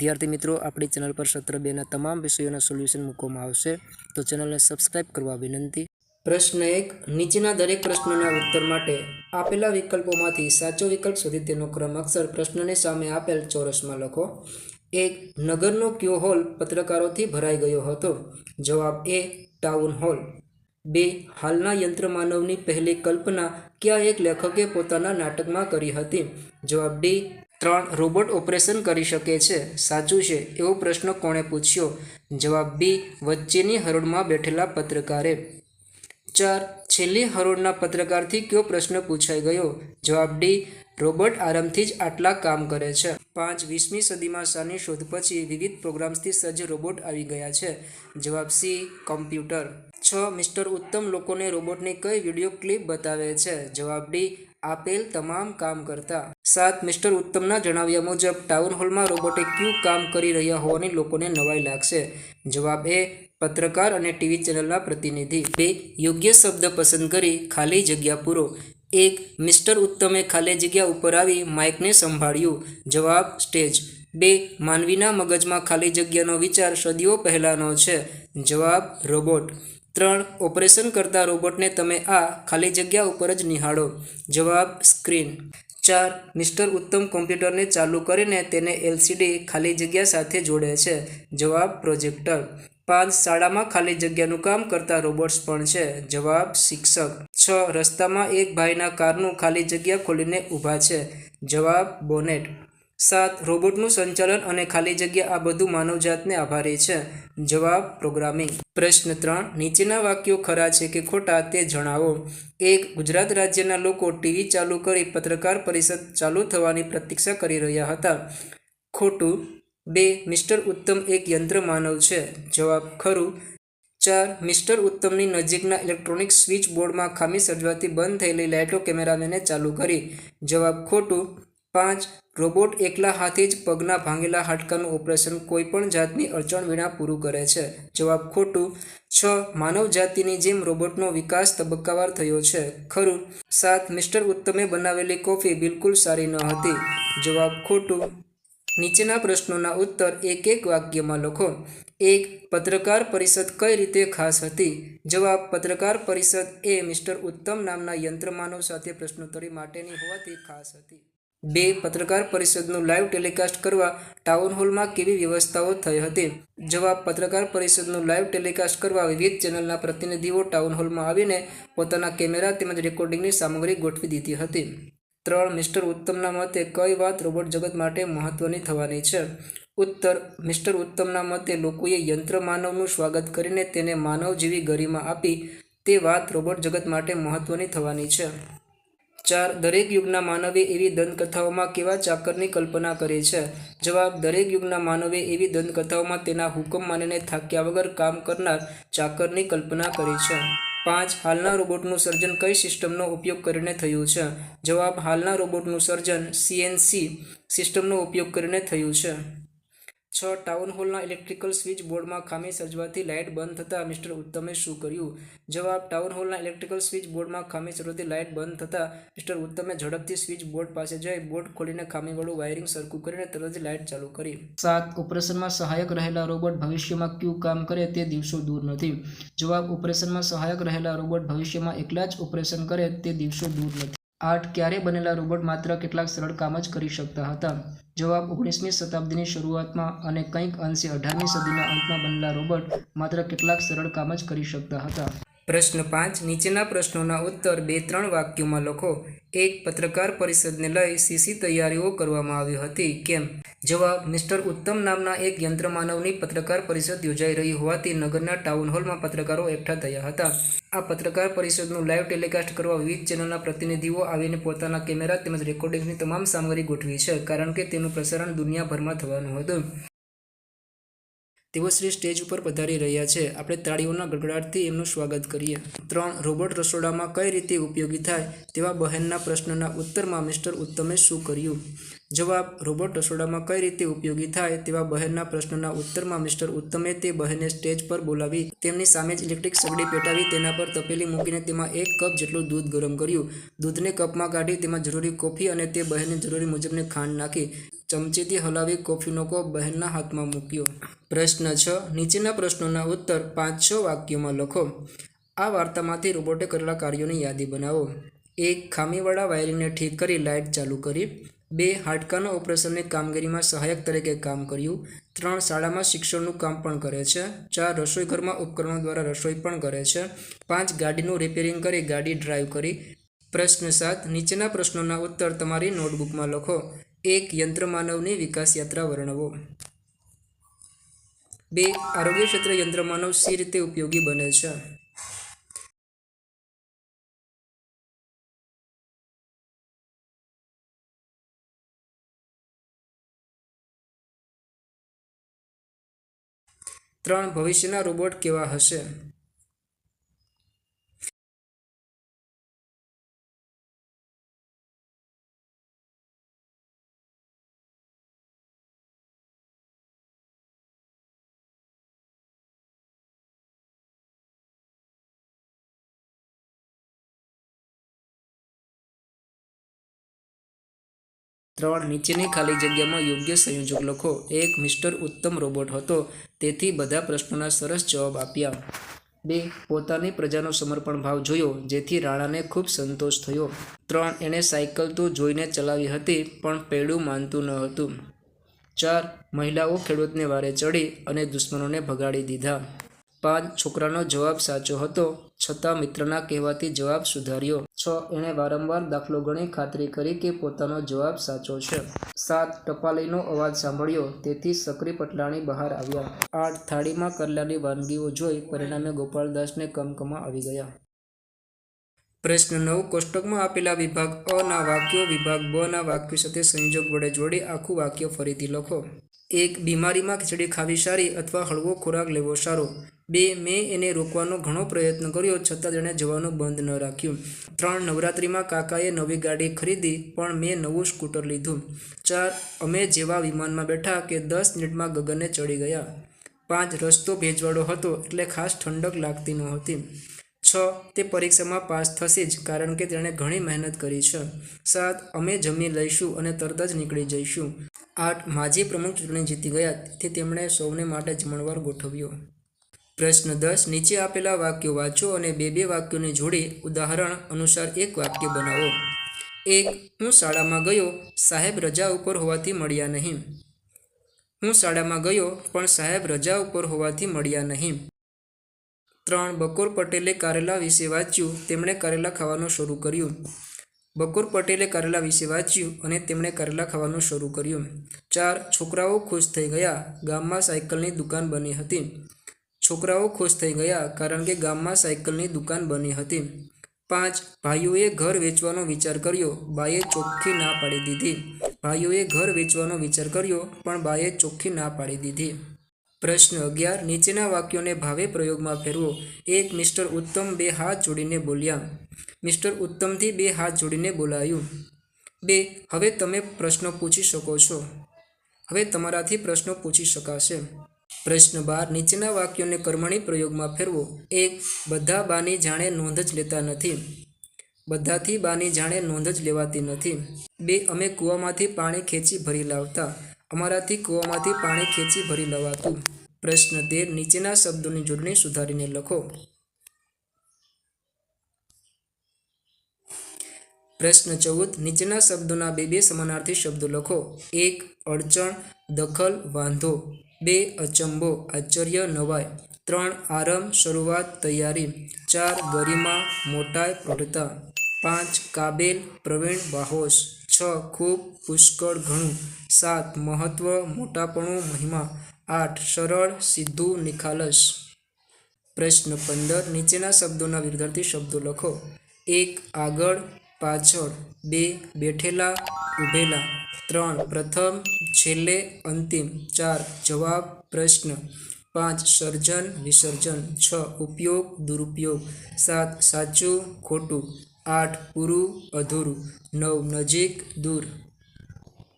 વિદ્યાર્થી મિત્રો, આપણી ચેનલ પર સત્ર બેના તમામ વિષયોના સોલ્યુશન મૂકવામાં આવશે. તો ચેનલને સબસ્ક્રાઇબ કરવા વિનંતી. પ્રશ્ન એક, નીચેના દરેક પ્રશ્નોના ઉત્તર માટે આપેલા વિકલ્પોમાંથી સાચો વિકલ્પ સુધી તેનો ક્રમ અક્ષર પ્રશ્નની સામે આપેલ ચોરસમાં લખો. એક, નગરનો કયો હોલ પત્રકારોથી ભરાઈ ગયો હતો? જવાબ એ, ટાઉન હોલ. બે, હાલના યંત્રમાનવની પહેલી કલ્પના ક્યાં એક લેખકે પોતાના નાટકમાં કરી હતી? જવાબ ડી ત્રણ રોબોટ ઓપરેશન કરી શકે છે? સાચું છે? એવો પ્રશ્ન કોણે પૂછ્યો? જવાબ બી, વચ્ચેની હરોળમાં બેઠેલા પત્રકારે. ચાર, છેલ્લી હરોળના પત્રકારથી કયો પ્રશ્ન પૂછાઈ ગયો? જવાબ ડી, રોબોટ આરામથી જ આટલા કામ કરે છે. પાંચ, વીસમી સદીમાં શાની શોધ પછી વિવિધ પ્રોગ્રામ્સથી સજ્જ રોબોટ આવી ગયા છે. જવાબ સી, કમ્પ્યુટર. છ, મિસ્ટર ઉત્તમ લોકોને રોબોટની કઈ વીડિયો ક્લિપ બતાવે છે? જવાબ ડી આપેલ તમામ કામ કરતા સાત મિસ્ટર ઉત્તમના જણાવ્યા મુજબ, ટાઉન હોલમાં રોબોટે ક્યુ કામ કરી રહ્યા હોવાની લોકોને નવાઈ લાગશે. જવાબ એ, પત્રકાર અને ટીવી ચેનલના પ્રતિનિધિ. બે, યોગ્ય શબ્દ પસંદ કરી ખાલી જગ્યા પૂરો. એક, મિસ્ટર ઉત્તમે ખાલી જગ્યા ઉપર આવી માઇકને સંભાળ્યું. જવાબ, સ્ટેજ. બે, માનવીના મગજમાં ખાલી જગ્યાનો વિચાર સદીઓ પહેલાંનો છે. જવાબ, રોબોટ. ત્રણ ઓપરેશન કરતા રોબોટને તમે આ ખાલી જગ્યા ઉપર જ નિહાળો. જવાબ સ્ક્રીન. ચાર, મિસ્ટર ઉત્તમ કોમ્પ્યુટરને ચાલુ કરીને તેને એલસીડી ખાલી જગ્યા સાથે જોડે છે. જવાબ પ્રોજેક્ટર. પાંચ, શાળામાં ખાલી જગ્યાનું કામ કરતા રોબોટ્સ પણ છે. જવાબ શિક્ષક. છ, રસ્તામાં એક ભાઈના કારનું ખાલી જગ્યા ખોલીને ઊભા છે. જવાબ બોનેટ. સાત, રોબોટનું સંચાલન અને ખાલી જગ્યા આ બધું માનવજાતને આભારી છે. જવાબ, પ્રોગ્રામિંગ. પ્રશ્ન ત્રણ, નીચેના વાક્યો ખરા છે કે ખોટા તે જણાવો. એક, ગુજરાત રાજ્યના લોકો ટીવી ચાલુ કરી પત્રકાર પરિષદ ચાલુ થવાની પ્રતીક્ષા કરી રહ્યા હતા. ખોટું. બે, મિસ્ટર ઉત્તમ એક યંત્ર માનવ છે. જવાબ, ખરું. ચાર, મિસ્ટર ઉત્તમની નજીકના ઇલેક્ટ્રોનિક સ્વિચ બોર્ડમાં ખામી સર્જવાથી બંધ થયેલી લાઇટો કેમેરામેને ચાલુ કરી. જવાબ, ખોટું. પાંચ રોબોટ એકલા હાથે જ પગના ભાંગેલા હાડકાનું ઓપરેશન કોઈપણ જાતની અડચણ વિના પૂરું કરે છે. જવાબ ખોટું. છ. માનવ જાતિની જેમ રોબોટનો વિકાસ તબક્કાવાર થયો છે. ખરું. સાત. મિસ્ટર ઉત્તમે બનાવેલી કોફી બિલકુલ સારી ન હતી. જવાબ ખોટું. નીચેના પ્રશ્નોના ઉત્તર એક એક વાક્યમાં લખો. એક. પત્રકાર પરિષદ કઈ રીતે ખાસ હતી? જવાબ, પત્રકાર પરિષદ એ મિસ્ટર ઉત્તમ નામના યંત્રમાનવ સાથે પ્રશ્નોત્તરી માટેની હોવાથી ખાસ હતી. બે પત્રકાર પરિષદનું લાઈવ ટેલિકાસ્ટ કરવા ટાઉન હોલમાં કેવી વ્યવસ્થાઓ થઈ હતી? જવાબ, પત્રકાર પરિષદનું લાઈવ ટેલિકાસ્ટ કરવા વિવિધ ચેનલના પ્રતિનિધિઓ ટાઉન હોલમાં આવીને પોતાના કેમેરા તેમજ રેકોર્ડિંગની સામગ્રી ગોઠવી દીધી હતી. ત્રણ, મિસ્ટર ઉત્તમના મતે કઈ વાત રોબોટ જગત માટે મહત્વની થવાની છે? ઉત્તર, મિસ્ટર ઉત્તમના મતે લોકોએ યંત્ર માનવનું સ્વાગત કરીને તેને માનવ જેવી ગરિમા આપી તે વાત રોબોટ જગત માટે મહત્વની થવાની છે. ચાર દરેક યુગના માનવે એવી દંતકથાઓમાં કેવા ચાકરની કલ્પના કરી છે? જવાબ, દરેક યુગના માનવે એવી દંતકથાઓમાં તેના હુકમ માનીને થાક્યા વગર કામ કરનાર ચાકરની કલ્પના કરી છે. પાંચ, હાલના રોબોટનું સર્જન કઈ સિસ્ટમનો ઉપયોગ કરીને થયું છે? જવાબ, હાલના રોબોટનું સર્જન સીએનસી સિસ્ટમનો ઉપયોગ કરીને થયું છે. છ ટાઉન હોલના ઇલેક્ટ્રિકલ સ્વિચ બોર્ડમાં ખામી સર્જવાથી લાઇટ બંધ થતાં મિસ્ટર ઉત્તમે શું કર્યું? જવાબ, ટાઉન હોલના ઇલેક્ટ્રિકલ સ્વિચ બોર્ડમાં ખામી સર્જવાથી લાઇટ બંધ થતાં મિસ્ટર ઉત્તમે ઝડપથી સ્વિચ બોર્ડ પાસે જઈ બોર્ડ ખોલીને ખામીવાળું વાયરિંગ સરખું કરીને તરત જ લાઇટ ચાલુ કરી. સાત, ઓપરેશનમાં સહાયક રહેલા રોબોટ ભવિષ્યમાં ક્યુ કામ કરે તે દિવસો દૂર નથી. જવાબ, ઓપરેશનમાં સહાયક રહેલા રોબોટ ભવિષ્યમાં એકલા જ ઓપરેશન કરે તે દિવસો દૂર નથી. આઠ ક્યારે બનેલા રોબોટ માત્ર કેટલાક સરળ કામ જ કરી શકતા હતા? જવાબ ઓગણીસમી શતાબ્દીની શરૂઆતમાં અને કંઈક અંશે અઢારમી સદીના અંતમાં બનેલા રોબોટ માત્ર કેટલાક સરળ કામ જ કરી શકતા હતા. પ્રશ્ન પાંચ, નીચેના પ્રશ્નોના ઉત્તર બે ત્રણ વાક્યોમાં લખો. એક, પત્રકાર પરિષદને લઈ સીસી તૈયારીઓ કરવામાં આવી હતી. કેમ? જવાબ, મિસ્ટર ઉત્તમ નામના એક યંત્રમાનવની પત્રકાર પરિષદ યોજાઈ રહી હોવાથી નગરના ટાઉન હોલમાં પત્રકારો એકઠા થયા હતા. આ પત્રકાર પરિષદનું લાઈવ ટેલિકાસ્ટ કરવા વિવિધ ચેનલના પ્રતિનિધિઓ આવીને પોતાના કેમેરા તેમજ રેકોર્ડિંગની તમામ સામગ્રી ગોઠવી છે, કારણ કે તેનું પ્રસારણ દુનિયાભરમાં થવાનું હતું. તેઓ શ્રી સ્ટેજ ઉપર પધારી રહ્યા છે. આપણે તાળીઓના ગડગડાટથી એમનું સ્વાગત કરીએ. ત્રણ રોબોટ રસોડામાં કઈ રીતે ઉપયોગી થાય તેવા બહેનના પ્રશ્નના ઉત્તરમાં મિસ્ટર ઉત્તમે શું કર્યું? જવાબ, રોબોટ રસોડામાં કઈ રીતે ઉપયોગી થાય તેવા બહેનના પ્રશ્નના ઉત્તરમાં મિસ્ટર ઉત્તમે તે બહેને સ્ટેજ પર બોલાવી તેમની સામે જ ઇલેક્ટ્રિક સગડી પેટાવી તેના પર તપેલી મૂકીને તેમાં એક કપ જેટલું દૂધ ગરમ કર્યું. દૂધને કપમાં કાઢી તેમાં જરૂરી કોફી અને તે બહેને જરૂરી મુજબની ખાંડ નાખી ચમચીથી હલાવી કોફીનો નોકો બહેનના હાથમાં મૂક્યો. પ્રશ્ન છ. નીચેના પ્રશ્નોના ઉત્તર પાંચ છ વાક્યોમાં લખો. આ વાર્તામાંથી રોબોટે કરેલા કાર્યોની યાદી બનાવો. એક, ખામીવાળા વાયરિંગને ઠીક કરી લાઇટ ચાલુ કરી. બે, હાડકાના ઓપરેશનની કામગીરીમાં સહાયક તરીકે કામ કર્યું. ત્રણ, શાળામાં શિક્ષણનું કામ પણ કરે છે. ચાર, રસોઈઘરમાં ઉપકરણો દ્વારા રસોઈ પણ કરે છે. પાંચ, ગાડીનું રિપેરિંગ કરી ગાડી ડ્રાઈવ કરી. પ્રશ્ન સાત. નીચેના પ્રશ્નોના ઉત્તર તમારી નોટબુકમાં લખો. એક યંત્રમાનવની વિકાસ યાત્રા વર્ણવો. બે, આરોગ્ય ક્ષેત્રે યંત્રમાનવ સી રીતે ઉપયોગી બને છે? ત્રણ, ભવિષ્યના રોબોટ કેવા હશે? ત્રણ નીચેની ખાલી જગ્યામાં યોગ્ય સંયોજક લખો. એક, મિસ્ટર ઉત્તમ રોબોટ હતો. તેથી બધા પ્રશ્નોના સરસ જવાબ આપ્યા. બે, પોતાની પ્રજાનો સમર્પણ ભાવ જોયો, જેથી રાણાને ખૂબ સંતોષ થયો. ત્રણ, એણે સાયકલ તો જોઈને ચલાવી હતી, પણ પૈડું માનતું ન હતું. ચાર, મહિલાઓ ખેડૂતને વારે ચડી અને દુશ્મનોને ભગાડી દીધા. પાંચ છોકરાનો જવાબ સાચો હતો, છતાં મિત્રના કહેવાથી જવાબ સુધાર્યો. છ, એણે વારંવાર દાખલો ગણી ખાતરી કરી કે પોતાનો જવાબ સાચો છે. સાત ટપાલીનો અવાજ સાંભળ્યો, તેથી સક્રી પટલાણી બહાર આવ્યા. આઠ, થાળીમાં કરલાની વાનગીઓ જોઈ પરિણામે ગોપાલદાસને કમકમાં આવી ગયા. પ્રશ્ન નવ, કોષ્ટકમાં આપેલા વિભાગ અ ના વાક્યો, વિભાગ બ ના વાક્યો સાથે સંયોજક વડે જોડી આખું વાક્ય ફરીથી લખો. એક, બીમારીમાં ખીચડી ખાવી સારી અથવા હળવો ખોરાક લેવો સારો. બે મેં એને રોકવાનો ઘણો પ્રયત્ન કર્યો, છતાં તેણે જવાનું બંધ ન રાખ્યું. ત્રણ નવરાત્રિમાં કાકાએ નવી ગાડી ખરીદી, પણ મેં નવું સ્કૂટર લીધું. ચાર, અમે જેવા વિમાનમાં બેઠા કે દસ મિનિટમાં ગગને ચડી ગયા. પાંચ, રસ્તો ભેજવાળો હતો, એટલે ખાસ ઠંડક લાગતી નહોતી. છ, તે પરીક્ષામાં પાસ થશે જ, કારણ કે તેણે ઘણી મહેનત કરી છે. સાત, અમે જમી લઈશું અને તરત જ નીકળી જઈશું. આઠ, માજી પ્રમુખ ચૂંટણી જીતી ગયા, તેથી તેમણે સૌને માટે જમણવાર ગોઠવ્યો. પ્રશ્ન દસ, નીચે આપેલા વાક્યો વાંચો અને બે બે વાક્યોની જોડી ઉદાહરણ અનુસાર એક વાક્ય બનાવો. એક, હું શાળામાં ગયો, સાહેબ રજા ઉપર હોવાથી મળ્યા નહીં. હું શાળામાં ગયો, પણ સાહેબ રજા ઉપર હોવાથી મળ્યા નહીં. ત્રણ, બકોર પટેલે કારેલા વિશે વાંચ્યું, તેમણે કારેલા ખાવાનું શરૂ કર્યું. બકોર પટેલે કારેલા વિશે વાંચ્યું અને તેમણે કારેલા ખાવાનું શરૂ કર્યું. ચાર, છોકરાઓ ખુશ થઈ ગયા, ગામમાં સાયકલની દુકાન બની હતી. છોકરાઓ ખુશ થઈ ગયા કારણ કે ગામમાં સાયકલની દુકાન બની હતી. પાંચ, ભાઈઓએ ઘર વેચવાનો વિચાર કર્યો. બાએ ચોખ્ખી ના પાડી દીધી. ભાઈઓએ ઘર વેચવાનો વિચાર કર્યો, પણ બાએ ચોખ્ખી ના પાડી દીધી. પ્રશ્ન અગિયાર, નીચેના વાક્યોને ભાવે પ્રયોગમાં ફેરવો. એક, મિસ્ટર ઉત્તમ બે હાથ જોડીને બોલ્યા. મિસ્ટર ઉત્તમથી બે હાથ જોડીને બોલાયું. બે, હવે તમે પ્રશ્નો પૂછી શકો છો. હવે તમારાથી પ્રશ્નો પૂછી શકાશે. પ્રશ્ન બાર, નીચેના વાક્યોને કર્મણી પ્રયોગમાં ફેરવો. એક, બધા બાની જાણે નોંધ જ લેતા નથી. બધાથી બાની જાણે નોંધ જ લેવાતી નથી. બે, અમે કૂવામાંથી પાણી ખેંચી ભરી લાવતા. અમારાથી કૂવામાંથી પાણી ખેંચી ભરી લવાતું. પ્રશ્ન તેર, નીચેના શબ્દોની જોડણી સુધારીને લખો. પ્રશ્ન ચૌદ, નીચેના શબ્દોના બે બે સમાનાર્થી શબ્દો લખો. એક, અડચણ, દખલ, વાંધો. બે અચંબો આશ્ચર્ય નવાય. ત્રણ આરંભ, શરૂઆત, તૈયારી. ચાર ગરિમા મોટાઈ પ્રૌઢતા. પાંચ કાબેલ, પ્રવીણ બાહોશ. છ ખૂબ પુષ્કળ ઘણું. સાત મહત્વ, મોટાપણું, મહિમા. આઠ સરળ સીધું નિખાલસ. પ્રશ્ન પંદર, નીચેના શબ્દોના વિરુદ્ધાર્થી શબ્દો લખો. એક આગળ પાછળ બે બેઠેલા ઊભેલા ત્રણ, પ્રથમ, છેલ્લે, અંતિમ. ચાર, જવાબ, પ્રશ્ન. પાંચ, સર્જન, વિસર્જન. છ, ઉપયોગ, દુરુપયોગ. સાત, સાચું, ખોટું. આઠ, પૂરું, અધૂરું. નવ, નજીક, દૂર.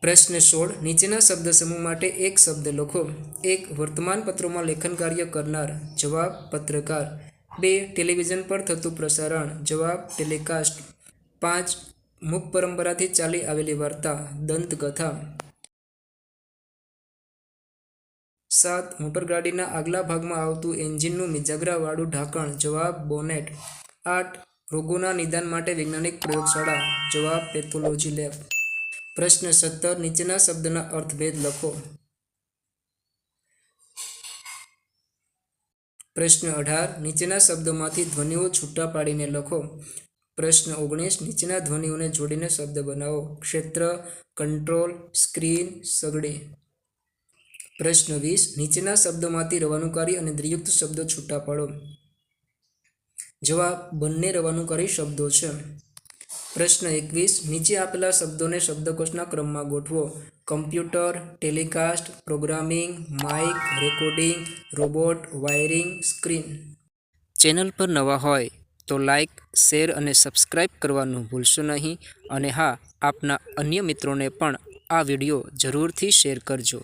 પ્રશ્ન સોળ. નીચેના શબ્દ સમૂહ માટે એક શબ્દ લખો. એક વર્તમાનપત્રોમાં લેખન કાર્ય કરનાર. જવાબ, પત્રકાર. બે, ટેલિવિઝન પર થતું પ્રસારણ. જવાબ, ટેલિકાસ્ટ. પાંચ મુખ પરંપરાથી ચાલી આવેલી વાર્તા, દંતકથા. સાત મોટરગાડીના આગલા ભાગમાં આવતું એન્જિનનું મિજાગરાવાળું ઢાંકણ. જવાબ, બોનેટ. આઠ, રોગોના નિદાન માટે વૈજ્ઞાનિક પ્રયોગશાળા. જવાબ, પેથોલોજી લેબ. પ્રશ્ન સત્તર, નીચેના શબ્દના અર્થભેદ લખો. પ્રશ્ન અઢાર, નીચેના શબ્દોમાંથી ધ્વનિઓ છૂટા પાડીને લખો. પ્રશ્ન ઓગણીસ, નીચેના ધ્વનિઓને જોડીને શબ્દ બનાવો. ક્ષેત્ર, કંટ્રોલ, સ્ક્રીન, સગડી. પ્રશ્ન વીસ, નીચેના શબ્દોમાંથી રવાનુકારી અને દ્રિયુક્ત શબ્દો છૂટા પાડો. જવાબ, બંને રવાનુકારી શબ્દો છે. પ્રશ્ન એકવીસ, નીચે આપેલા શબ્દોને શબ્દકોશના ક્રમમાં ગોઠવો. Computer, telecast, programming, mike, recording, robot, wiring, screen. Channel પર નવા હોય તો લાઇક શેર અને સબસ્ક્રાઇબ કરવાનું ભૂલશો નહીં. અને હા, આપના અન્ય મિત્રોને પણ આ વીડિયો જરૂરથી શેર કરજો.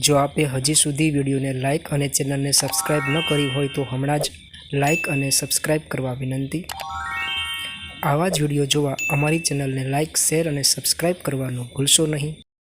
જો આપે હજી સુધી વિડીયોને લાઇક અને ચેનલને સબસ્ક્રાઇબ ન કરી હોય તો હમણાં જ લાઇક અને સબસ્ક્રાઇબ કરવા વિનંતી. આવા જ વીડિયો જોવા અમારી ચેનલને લાઇક શેર અને સબસ્ક્રાઇબ કરવાનું ભૂલશો નહીં.